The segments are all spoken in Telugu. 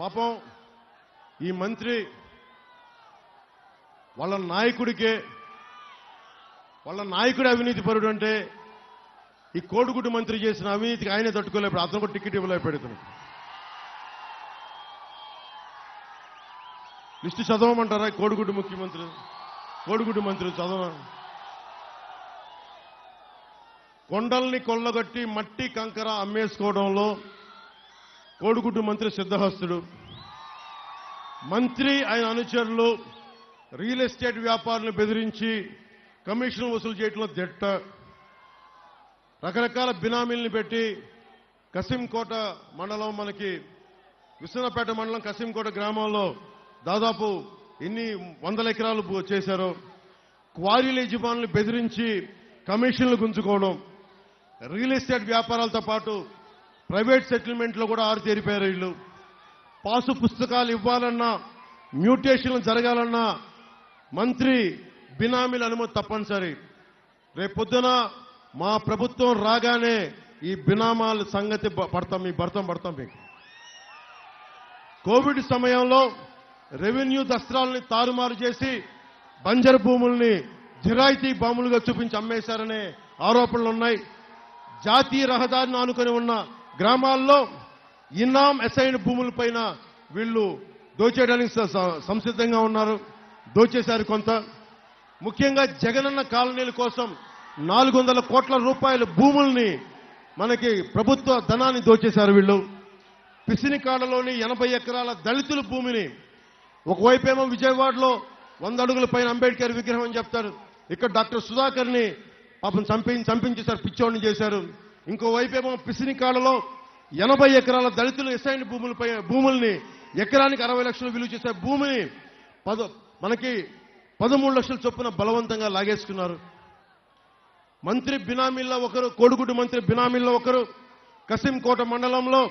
పాపం ఈ మంత్రి వాళ్ళ నాయకుడికే వాళ్ళ నాయకుడి అవినీతి పరుడు అంటే ఈ కోడిగుడ్డు మంత్రి చేసిన అవినీతికి ఆయనే తట్టుకోలేకపోయాడు అతను కూడా టికెట్ ఇవ్వలేకపోతున్నాడు లిస్టు చదవమంటారా కోడిగుడ్డు ముఖ్యమంత్రి? కోడిగుడ్డు మంత్రి చదవ. కొండల్ని కొల్లగొట్టి మట్టి కంకర అమ్మేసుకోవడంలో కోడిగుడ్డు మంత్రి సిద్ధహస్తుడు. మంత్రి ఆయన అనుచరులు రియల్ ఎస్టేట్ వ్యాపారులను బెదిరించి కమిషన్ వసూలు చేయడంలో దిట్ట. రకరకాల బినామీలను పెట్టి కసింకోట మండలం మనకి విశ్వనపేట మండలం కసింకోట గ్రామంలో దాదాపు ఎన్ని వందల ఎకరాలు భూ- చేశారో. క్వారీల యజమానులు బెదిరించి కమిషన్లు గుంజుకోవడం. రియల్ ఎస్టేట్ వ్యాపారాలతో పాటు ప్రైవేట్ సెటిల్మెంట్లో కూడా ఆరుతేరిపోయారు వీళ్ళు. పాసు పుస్తకాలు ఇవ్వాలన్నా మ్యూటేషన్లు జరగాలన్నా మంత్రి బినామీల అనుమతి తప్పనిసరి. రేపొద్దున మా ప్రభుత్వం రాగానే ఈ బినామాల సంగతి పడతాం మీ భర్తం పడతాం మీకు. కోవిడ్ సమయంలో రెవెన్యూ దస్త్రాలని తారుమారు చేసి బంజరు భూముల్ని జిరాయితీ భూములుగా చూపించి అమ్మేశారనే ఆరోపణలు ఉన్నాయి జాతీయ రహదారిని ఆనుకొని ఉన్న గ్రామాల్లో ఇన్నాం అసైన్ భూములపైన వీళ్ళు దోచేయడానికి స- స- సంసిద్ధంగా ఉన్నారు. దోచేశారు కొంత. ముఖ్యంగా జగనన్న కాలనీల కోసం నాలుగు వందల కోట్ల రూపాయల భూముల్ని మనకి ప్రభుత్వ ధనాన్ని దోచేశారు వీళ్ళు. పిసినికాడలోని ఎనభై ఎకరాల దళితుల భూమిని ఒకవైపేమో విజయవాడలో వంద అడుగుల పైన అంబేద్కర్ విగ్రహం అని చెప్తారు. ఇక్కడ డాక్టర్ సుధాకర్ని పాపం చంపి చంపించేశారు పిచ్చోడిని చేశారు. ఇంకోవైపేమో పిసినికాడలో ఎనభై ఎకరాల దళితులు ఎస్ఐన్ భూములపై భూముల్ని ఎకరానికి అరవై లక్షలు విలువ చేసే భూమిని పద మనకి పదమూడు లక్షల చొప్పున బలవంతంగా లాగేసుకున్నారు. మంత్రి బినామీల్లో ఒకరు కోడిగుడ్డు మంత్రి బినామీల్లో ఒకరు కసింకోట మండలంలో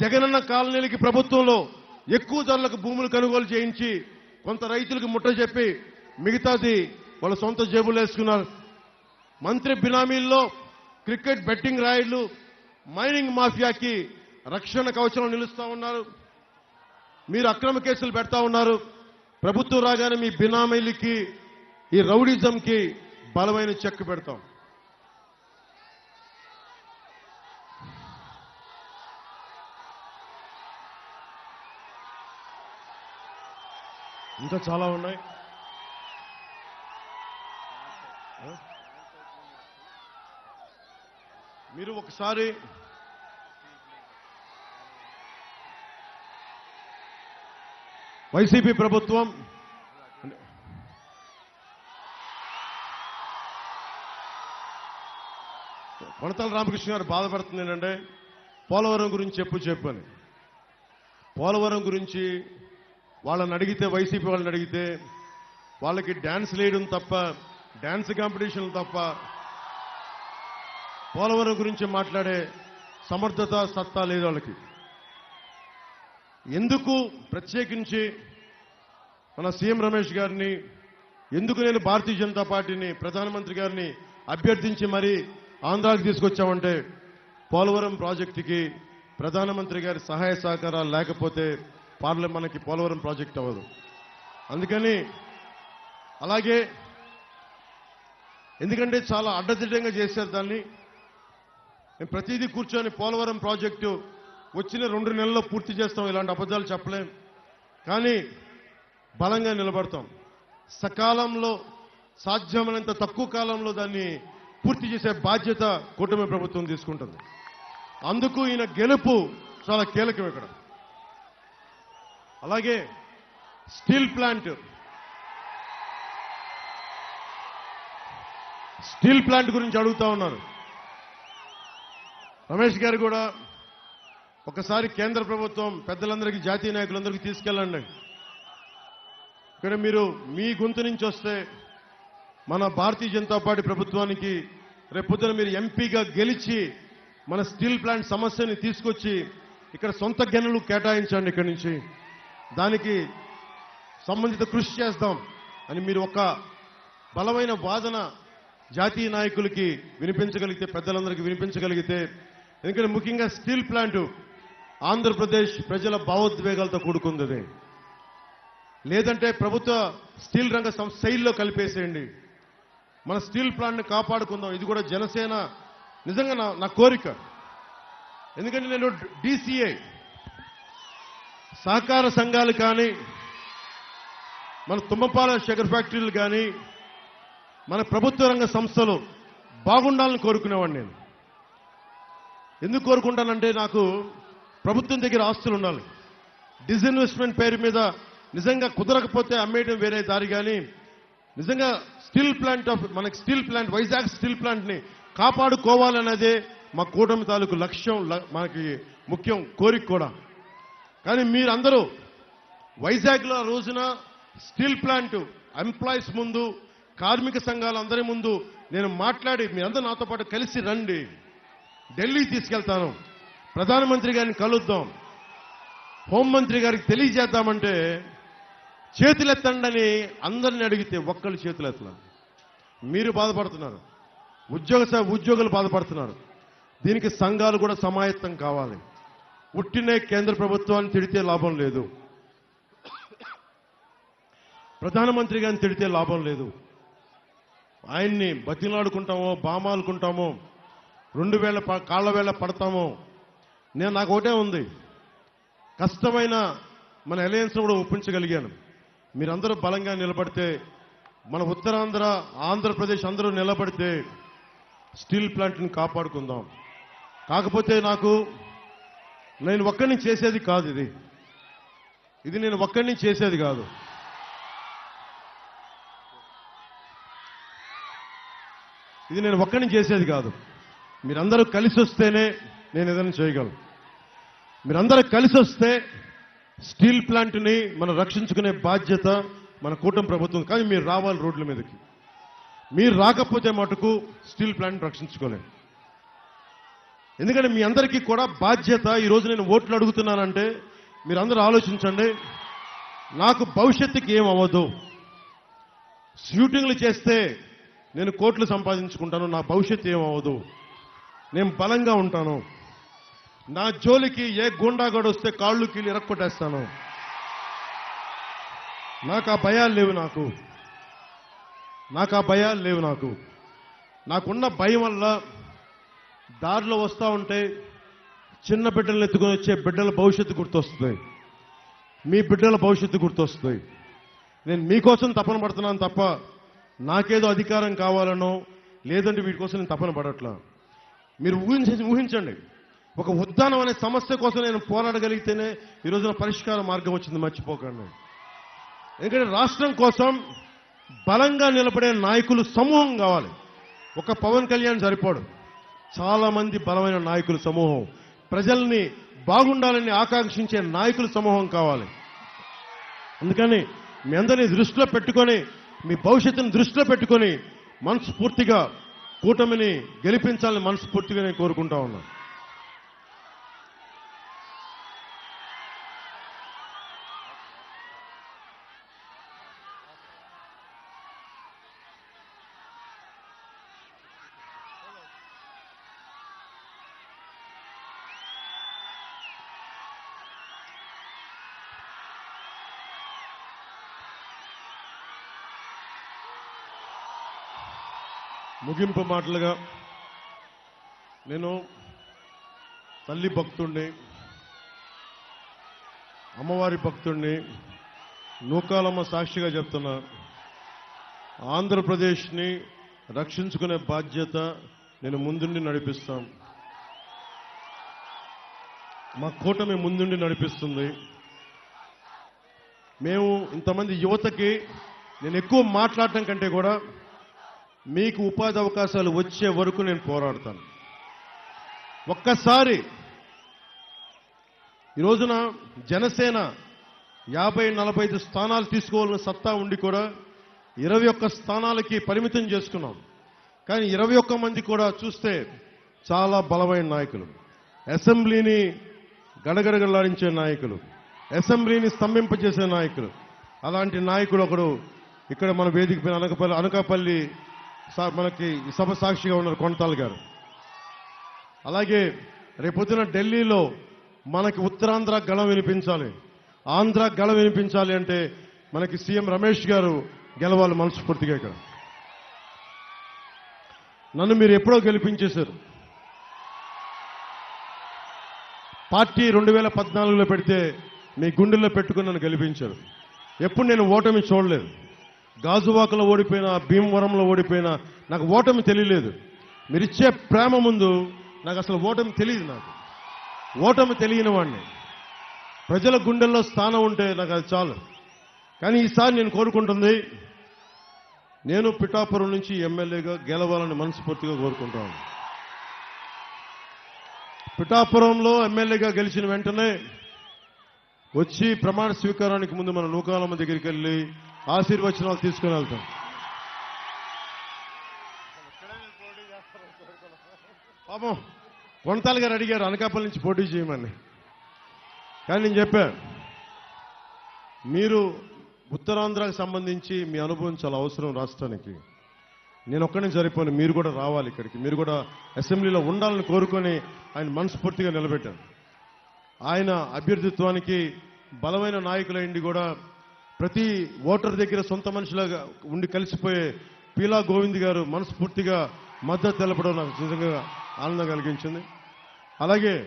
జగనన్న కాలనీలకి ప్రభుత్వంలో ఎక్కువ ధరలకు భూములు కొనుగోలు చేయించి కొంత రైతులకు ముట్ట చెప్పి మిగతాది వాళ్ళ సొంత జేబులు వేసుకున్నారు. మంత్రి బినామీల్లో క్రికెట్ బెట్టింగ్ రాయిళ్ళు మైనింగ్ మాఫియాకి రక్షణ కవచం నిలుస్తా ఉన్నారు. మీరు అక్రమ కేసులు పెడతా ఉన్నారు. ప్రభుత్వం రాగానే మీ బినామీలకి ఈ రౌడిజంకి బలమైన చెక్ పెడతాం. ఇంకా చాలా ఉన్నాయి. మీరు ఒకసారి వైసీపీ ప్రభుత్వం కొనతల రామకృష్ణ గారు బాధపడుతుంది ఏంటంటే పోలవరం గురించి చెప్పు చెప్పు అని. పోలవరం గురించి వాళ్ళని అడిగితే వైసీపీ వాళ్ళని అడిగితే వాళ్ళకి డ్యాన్స్ వేయడం తప్ప డ్యాన్స్ కాంపిటీషన్లు తప్ప పోలవరం గురించి మాట్లాడే సమర్థత సత్తా లేదు వాళ్ళకి. ఎందుకు ప్రత్యేకించి మన సీఎం రమేష్ గారిని ఎందుకు నేను భారతీయ జనతా పార్టీని ప్రధానమంత్రి గారిని అభ్యర్థించి మరీ ఆంధ్రాకి తీసుకొచ్చామంటే పోలవరం ప్రాజెక్టుకి ప్రధానమంత్రి గారి సహాయ సహకారాలు లేకపోతే పార్లమెంట్ మనకి పోలవరం ప్రాజెక్ట్ అవ్వదు. అందుకని అలాగే ఎందుకంటే చాలా అడ్డదిడ్డంగా చేశారు దాన్ని. మేము ప్రతిదీ కూర్చొని పోలవరం ప్రాజెక్టు వచ్చిన రెండు నెలల్లో పూర్తి చేస్తాం ఇలాంటి అబద్ధాలు చెప్పలేం. కానీ బలంగా నిలబడతాం. సకాలంలో సాధ్యమైనంత తక్కువ కాలంలో దాన్ని పూర్తి చేసే బాధ్యత కూటమి ప్రభుత్వం తీసుకుంటుంది. అందుకు ఈయన గెలుపు చాలా కీలకం ఇక్కడ. అలాగే స్టీల్ ప్లాంట్. స్టీల్ ప్లాంట్ గురించి అడుగుతా ఉన్నారు రమేష్ గారు కూడా ఒకసారి కేంద్ర ప్రభుత్వం పెద్దలందరికీ జాతీయ నాయకులందరికీ తీసుకెళ్ళండి. ఇక్కడ మీరు మీ గొంతు నుంచి వస్తే మన భారతీయ జనతా పార్టీ ప్రభుత్వానికి రేపొద్దున మీరు ఎంపీగా గెలిచి మన స్టీల్ ప్లాంట్ సమస్యని తీసుకొచ్చి ఇక్కడ సొంత గనులు కేటాయించండి ఇక్కడి నుంచి. దానికి సంబంధిత కృషి చేస్తాం అని మీరు ఒక బలమైన వాదన జాతీయ నాయకులకి వినిపించగలిగితే పెద్దలందరికీ వినిపించగలిగితే ఎందుకంటే ముఖ్యంగా స్టీల్ ప్లాంట్ ఆంధ్రప్రదేశ్ ప్రజల భావోద్వేగాలతో కూడుకుంది. లేదంటే ప్రభుత్వ స్టీల్ రంగ సంస్థ శైలిలో కలిపేసేయండి. మన స్టీల్ ప్లాంట్ని కాపాడుకుందాం. ఇది కూడా జనసేన నిజంగా నా నా కోరిక. ఎందుకంటే నేను డీసీఏ సహకార సంఘాలు కానీ మన తుమ్మపాల షుగర్ ఫ్యాక్టరీలు కానీ మన ప్రభుత్వ రంగ సంస్థలు బాగుండాలని కోరుకునేవాడిని నేను. ఎందుకు కోరుకుంటానంటే నాకు ప్రభుత్వం దగ్గర ఆస్తులు ఉండాలి. డిస్ఇన్వెస్ట్మెంట్ పేరు మీద నిజంగా కుదరకపోతే అమ్మేయడం వేరే దారి కానీ నిజంగా స్టీల్ ప్లాంట్ ఆఫ్ మనకి స్టీల్ ప్లాంట్ వైజాగ్ స్టీల్ ప్లాంట్ని కాపాడుకోవాలనేదే మా కూటమి తాలూకు లక్ష్యం ల- మనకి ముఖ్యం కోరిక కూడా. కానీ మీరందరూ వైజాగ్లో రోజున స్టీల్ ప్లాంట్ ఎంప్లాయీస్ ముందు కార్మిక సంఘాల అందరి ముందు నేను మాట్లాడి మీరందరూ నాతో పాటు కలిసి రండి. ఢిల్లీ తీసుకెళ్తాను. ప్రధానమంత్రి గారిని కలుద్దాం. హోంమంత్రి గారికి తెలియజేద్దామంటే చేతులెత్తండని అందరిని అడిగితే ఒక్కళ్ళు చేతులెత్తలేదు. మీరు బాధపడుతున్నారు. ఉద్యోగ ఉద్యోగులు బాధపడుతున్నారు. దీనికి సంఘాలు కూడా సమాయత్తం కావాలి. పుట్టినే కేంద్ర ప్రభుత్వాన్ని తిడితే లాభం లేదు. ప్రధానమంత్రి గారిని తిడితే లాభం లేదు. ఆయన్ని బతిలాడుకుంటామో బామాలుకుంటామో రెండు వేల ప- కాళ్ళ వేళ పడతామో. నేను నాకు ఒకటే ఉంది. కష్టమైన మన అలయన్స్ కూడా ఒప్పించగలిగాను. మీరందరూ బలంగా నిలబడితే మన ఉత్తరాంధ్ర ఆంధ్రప్రదేశ్ అందరూ నిలబడితే స్టీల్ ప్లాంట్ని కాపాడుకుందాం. కాకపోతే నాకు నేను ఒక్కడిని చేసేది కాదు ఇది. ఇది నేను ఒక్కడిని చేసేది కాదు. ఇది నేను ఒక్కడిని చేసేది కాదు. మీరందరూ కలిసి వస్తేనే నేను ఏదైనా చేయగలను. మీరందరూ కలిసి వస్తే స్టీల్ ప్లాంట్ని మనం రక్షించుకునే బాధ్యత మన కూటమి ప్రభుత్వం కానీ మీరు రావాలి రోడ్ల మీదకి. మీరు రాకపోతే మటుకు స్టీల్ ప్లాంట్ రక్షించుకోలేం. ఎందుకంటే మీ అందరికీ కూడా బాధ్యత ఈరోజు నేను ఓట్లు అడుగుతున్నానంటే మీరందరూ ఆలోచించండి నాకు భవిష్యత్తుకి ఏం అవ్వదు. షూటింగ్లు చేస్తే నేను కోట్లు సంపాదించుకుంటాను నా భవిష్యత్తు ఏం అవ్వదు. నేను బలంగా ఉంటాను. నా జోలికి ఏ గుండాగాడు వస్తే కాళ్ళు కీళ్ళు ఇరక్కొట్టేస్తాను నాకు ఆ భయాలు లేవు నాకు. నాకు ఆ భయాలు లేవు నాకు. నాకున్న భయం వల్ల దారిలో వస్తూ ఉంటే చిన్న బిడ్డలను ఎత్తుకొని వచ్చే బిడ్డల భవిష్యత్తు గుర్తొస్తుంది. మీ బిడ్డల భవిష్యత్తు గుర్తొస్తుంది. నేను మీకోసం తపన పడుతున్నాను తప్ప నాకేదో అధికారం కావాలనో లేదంటే వీటి కోసం నేను తపన పడట్లా. మీరు ఊహించ ఊహించండి. ఒక ఉద్దానం అనే సమస్య కోసం నేను పోరాడగలిగితేనే ఈ రోజున పరిష్కార మార్గం వచ్చింది మర్చిపోకండి. ఎందుకంటే రాష్ట్రం కోసం బలంగా నిలబడే నాయకులు సమూహం కావాలి. ఒక పవన్ కళ్యాణ్ సరిపోడు. చాలా మంది బలమైన నాయకుల సమూహం. ప్రజల్ని బాగుండాలని ఆకాంక్షించే నాయకుల సమూహం కావాలి. అందుకని మీ అందరినీ దృష్టిలో పెట్టుకొని మీ భవిష్యత్తును దృష్టిలో పెట్టుకొని మనస్ఫూర్తిగా కూటమిని గెలిపించాలని మనస్ఫూర్తిగా నేను కోరుకుంటా ఉన్నాను ముగింపు మాటలుగా నేను తల్లి భక్తుణ్ణి అమ్మవారి భక్తుణ్ణి నూకాలమ్మ సాక్షిగా చెప్తున్నా. ఆంధ్రప్రదేశ్ని రక్షించుకునే బాధ్యత నేను ముందుండి నడిపిస్తాం. మా కూటమి ముందుండి నడిపిస్తుంది. మేము ఇంతమంది యువతకి నేను ఎక్కువ మాట్లాడటం కంటే కూడా మీకు ఉపాధి అవకాశాలు వచ్చే వరకు నేను పోరాడతాను. ఒక్కసారి ఈ రోజున జనసేన యాభై నలభై ఐదు స్థానాలు తీసుకోవాలని సత్తా ఉండి కూడా ఇరవై ఒక్క స్థానాలకి పరిమితం చేసుకున్నాం. కానీ ఇరవై ఒక్క మంది కూడా చూస్తే చాలా బలమైన నాయకులు. అసెంబ్లీని గడగడగలాడించే నాయకులు. అసెంబ్లీని స్తంభింపజేసే నాయకులు. అలాంటి నాయకుడు ఒకడు ఇక్కడ మన వేదిక పైన అనకపల్లి అనకాపల్లి సార్ మనకి సభ సాక్షిగా ఉన్నారు కొనతాల్ గారు. అలాగే రేపొద్దున ఢిల్లీలో మనకి ఉత్తరాంధ్ర గళం వినిపించాలి. ఆంధ్ర గళం వినిపించాలి అంటే మనకి సీఎం రమేష్ గారు గెలవాలి మనస్ఫూర్తిగా ఇక్కడ. నన్ను మీరు ఎప్పుడో గెలిపించేశారు. పార్టీ రెండు వేల పద్నాలుగులో పెడితే మీ గుండెల్లో పెట్టుకుని నన్ను గెలిపించారు. ఎప్పుడు నేను ఓటమి చూడలేదు. గాజువాకలో ఓడిపోయినా భీమవరంలో ఓడిపోయినా నాకు ఓటమి తెలియలేదు. మీరిచ్చే ప్రేమ ముందు నాకు అసలు ఓటమి తెలియదు నాకు. ఓటమి తెలియని వాడిని. ప్రజల గుండెల్లో స్థానం ఉంటే నాకు అది చాలు. కానీ ఈసారి నేను కోరుకుంటుంది నేను పిఠాపురం నుంచి ఎమ్మెల్యేగా గెలవాలని మనస్ఫూర్తిగా కోరుకుంటాను పిఠాపురంలో ఎమ్మెల్యేగా గెలిచిన వెంటనే వచ్చి ప్రమాణ స్వీకారానికి ముందు మన నూకాలమ్మ దగ్గరికి వెళ్ళి ఆశీర్వచనాలు తీసుకుని వెళ్తాం. పాపం కొనతాల్ గారు అడిగారు అనకాపల్లి నుంచి పోటీ చేయమని. కానీ నేను చెప్పాను మీరు ఉత్తరాంధ్రకు సంబంధించి మీ అనుభవం చాలా అవసరం రాష్ట్రానికి. నేను ఒక్కడే సరిపోను మీరు కూడా రావాలి ఇక్కడికి. మీరు కూడా అసెంబ్లీలో ఉండాలని కోరుకొని ఆయన మనస్ఫూర్తిగా నిలబెట్టాను ఆయన అభ్యర్థిత్వానికి బలమైన నాయకులైండి కూడా ప్రతి ఓటర్ దగ్గర సొంత మనిషిలాగా ఉండి కలిసిపోయే పీలా గోవింద్ గారు మనస్ఫూర్తిగా మద్దతు తెలపడం నాకు నిజంగా ఆనందం కలిగించింది. అలాగే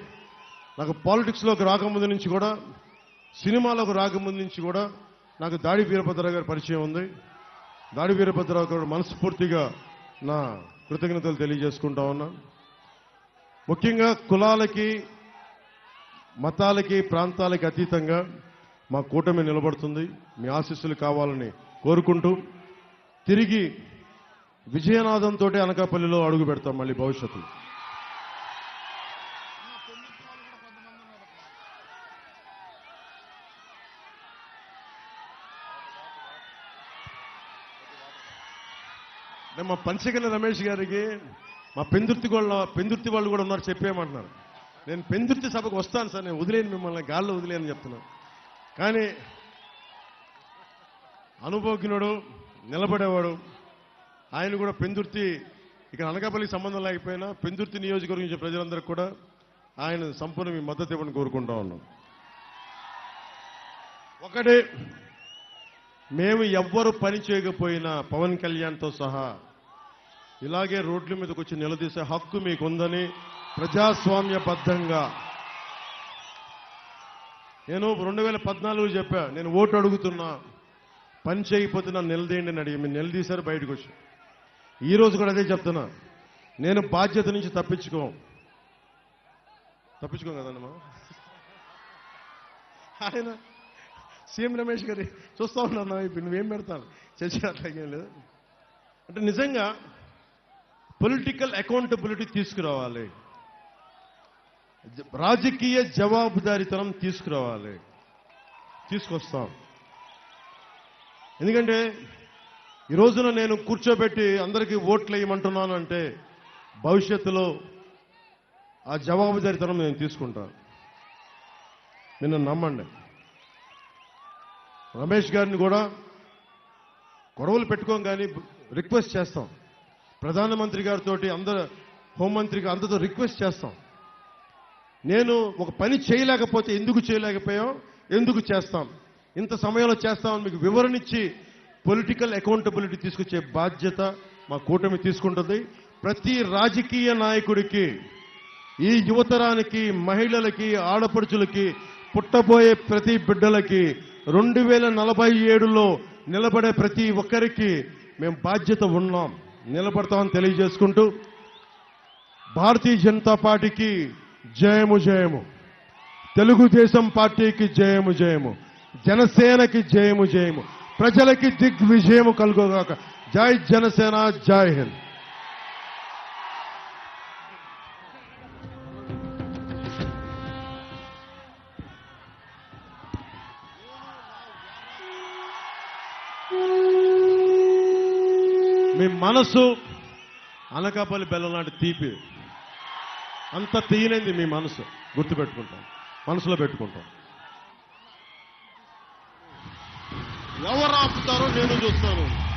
నాకు పాలిటిక్స్లోకి రాకముందు నుంచి కూడా సినిమాలోకి రాకముందు నుంచి కూడా నాకు దాడి వీరభద్రరావు గారి పరిచయం ఉంది. దాడి వీరభద్రరావు గారు మనస్ఫూర్తిగా నా కృతజ్ఞతలు తెలియజేసుకుంటా ఉన్నా. ముఖ్యంగా కులాలకి మతాలకి ప్రాంతాలకి అతీతంగా మా కూటమి నిలబడుతుంది. మీ ఆశీస్సులు కావాలని కోరుకుంటూ తిరిగి విజయనాథంతో అనకాపల్లిలో అడుగు పెడతాం మళ్ళీ భవిష్యత్తులో. మా పంచగల రమేష్ గారికి మా పెందుర్తి వాళ్ళ పెందుర్తి వాళ్ళు కూడా ఉన్నారు చెప్పేయమంటున్నారు. నేను పెందుర్తి సభకు వస్తాను సార్ నేను వదిలేను మిమ్మల్ని గాల్లో వదిలేను చెప్తున్నాను. కానీ అనుభవజ్ఞుడు నిలబడేవాడు. ఆయన కూడా పెందుర్తి ఇక్కడ అనకాపల్లికి సంబంధం లేకపోయినా పెందుర్తి నియోజకవర్గం నుంచి ప్రజలందరికీ కూడా ఆయన సంపూర్ణ మీ మద్దతు ఇవ్వని కోరుకుంటా ఉన్నాం. ఒకటి మేము ఎవ్వరు పని చేయకపోయినా పవన్ కళ్యాణ్తో సహా ఇలాగే రోడ్ల మీదకి వచ్చి నిలదీసే హక్కు మీకుందని ప్రజాస్వామ్యబద్ధంగా నేను రెండు వేల పద్నాలుగు చెప్పా నేను ఓటు అడుగుతున్నా పని చేయకపోతే నన్ను నిలదీయండి అని అడిగి మీరు నిలదీశారు బయటకు వచ్చి. ఈరోజు కూడా అదే చెప్తున్నా. నేను బాధ్యత నుంచి తప్పించుకో. తప్పించుకోం కదన్నమా ఆయన సీఎం రమేష్ గారి చూస్తా ఉన్నా ఇప్పుడు నువ్వేం పెడతాను చర్చ లేదు. అంటే నిజంగా పొలిటికల్ అకౌంటబిలిటీ తీసుకురావాలి. రాజకీయ జవాబుదారితనం తీసుకురావాలి. తీసుకొస్తాం. ఎందుకంటే ఈ రోజున నేను కూర్చోబెట్టి అందరికీ ఓట్లు వేయమంటున్నాను అంటే భవిష్యత్తులో ఆ జవాబుదారితనం నేను తీసుకుంటాను. నిన్ను నమ్మండి. రమేష్ గారిని కూడా గొడవలు పెట్టుకోం కానీ రిక్వెస్ట్ చేస్తాం. ప్రధానమంత్రి గారితో అందరు హోంమంత్రికి అందరితో రిక్వెస్ట్ చేస్తాం. నేను ఒక పని చేయలేకపోతే ఎందుకు చేయలేకపోయాం? ఎందుకు చేస్తాం? ఇంత సమయంలో చేస్తామని మీకు వివరణ ఇచ్చి పొలిటికల్ అకౌంటబిలిటీ తీసుకొచ్చే బాధ్యత మా కూటమి తీసుకుంటుంది. ప్రతి రాజకీయ నాయకుడికి ఈ యువతరానికి మహిళలకి ఆడపడుచులకి పుట్టబోయే ప్రతి బిడ్డలకి రెండు వేల నలభై ఏడులో నిలబడే ప్రతి ఒక్కరికి మేము బాధ్యత ఉన్నాం. నిలబడతామని తెలియజేసుకుంటూ భారతీయ జనతా పార్టీకి జయము జయము. తెలుగుదేశం పార్టీకి జయము జయము. జనసేనకి జయము జయము. ప్రజలకి దిగ్విజయము కలుగుగాక. జై జనసేన జై హింద్. మీ మనసు అనకాపల్లి బెల్లం లాంటి తీపి. అంత తీయనైంది మీ మనసు. గుర్తుపెట్టుకుంటాం. మనసులో పెట్టుకుంటాం. ఎవరు ఆపుతారో నేను చూస్తాను.